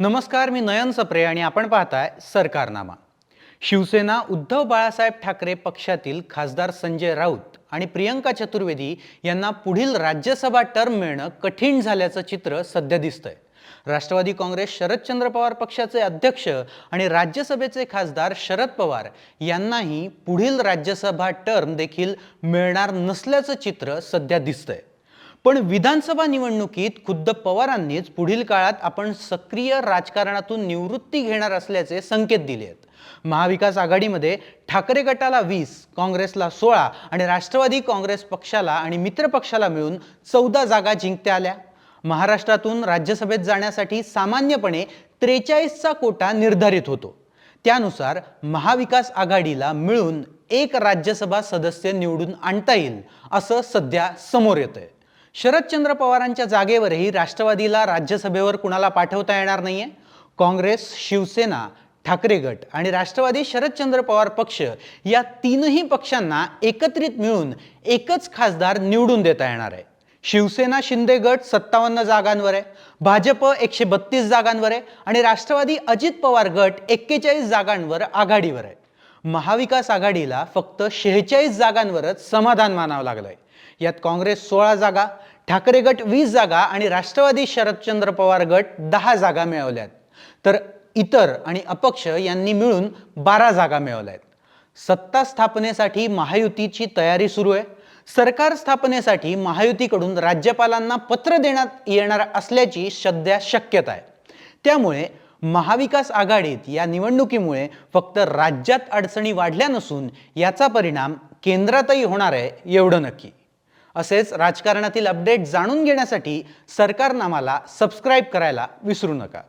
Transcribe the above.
नमस्कार मी नयन सप्रे आणि आपण पाहताय सरकारनामा. शिवसेना उद्धव बाळासाहेब ठाकरे पक्षातील खासदार संजय राऊत आणि प्रियंका चतुर्वेदी यांना पुढील राज्यसभा टर्म मिळणं कठीण झाल्याचं चित्र सध्या दिसतंय. राष्ट्रवादी काँग्रेस शरदचंद्र पवार पक्षाचे अध्यक्ष आणि राज्यसभेचे खासदार शरद पवार यांनाही पुढील राज्यसभा टर्म देखील मिळणार नसल्याचं चित्र सध्या दिसतंय. पण विधानसभा निवडणुकीत खुद्द पवारांनीच पुढील काळात आपण सक्रिय राजकारणातून निवृत्ती घेणार असल्याचे संकेत दिले आहेत. महाविकास आघाडीमध्ये ठाकरे गटाला वीस काँग्रेसला सोळा आणि राष्ट्रवादी काँग्रेस पक्षाला आणि मित्र पक्षाला मिळून चौदा जागा जिंकत्या आल्या. महाराष्ट्रातून राज्यसभेत जाण्यासाठी सामान्यपणे त्रेचाळीसचा कोटा निर्धारित होतो. त्यानुसार महाविकास आघाडीला मिळून एक राज्यसभा सदस्य निवडून आणता येईल असं सध्या समोर येतंय. शरदचंद्र पवारांच्या जागेवरही राष्ट्रवादीला राज्यसभेवर कुणाला पाठवता येणार नाहीये? काँग्रेस शिवसेना ठाकरे गट आणि राष्ट्रवादी शरदचंद्र पवार पक्ष या तीनही पक्षांना एकत्रित मिळून एकच खासदार निवडून देता येणार आहे. शिवसेना शिंदे गट सत्तावन्न जागांवर आहे. भाजप एकशे बत्तीस जागांवर आहे. आणि राष्ट्रवादी अजित पवार गट एक्केचाळीस जागांवर आघाडीवर आहे. महाविकास आघाडीला फक्त शेहेचाळीस जागांवरच समाधान मानावं लागलंय. यात काँग्रेस सोळा जागा ठाकरे गट वीस जागा आणि राष्ट्रवादी शरदचंद्र पवार गट दहा जागा मिळवल्यात. तर इतर आणि अपक्ष यांनी मिळून बारा जागा मिळवल्यात. सत्ता स्थापनेसाठी महायुतीची तयारी सुरू आहे. सरकार स्थापनेसाठी महायुतीकडून राज्यपालांना पत्र देण्यात येणार असल्याची सध्या शक्यता आहे. त्यामुळे महाविकास आघाडीत या निवडणुकीमुळे फक्त राज्यात अडचणी वाढल्या नसून याचा परिणाम केंद्रातही होणार आहे एवढं नक्की. असेच राजकारणातील अपडेट जाणून घेण्यासाठी सरकारनामाला सबस्क्राईब करायला विसरू नका.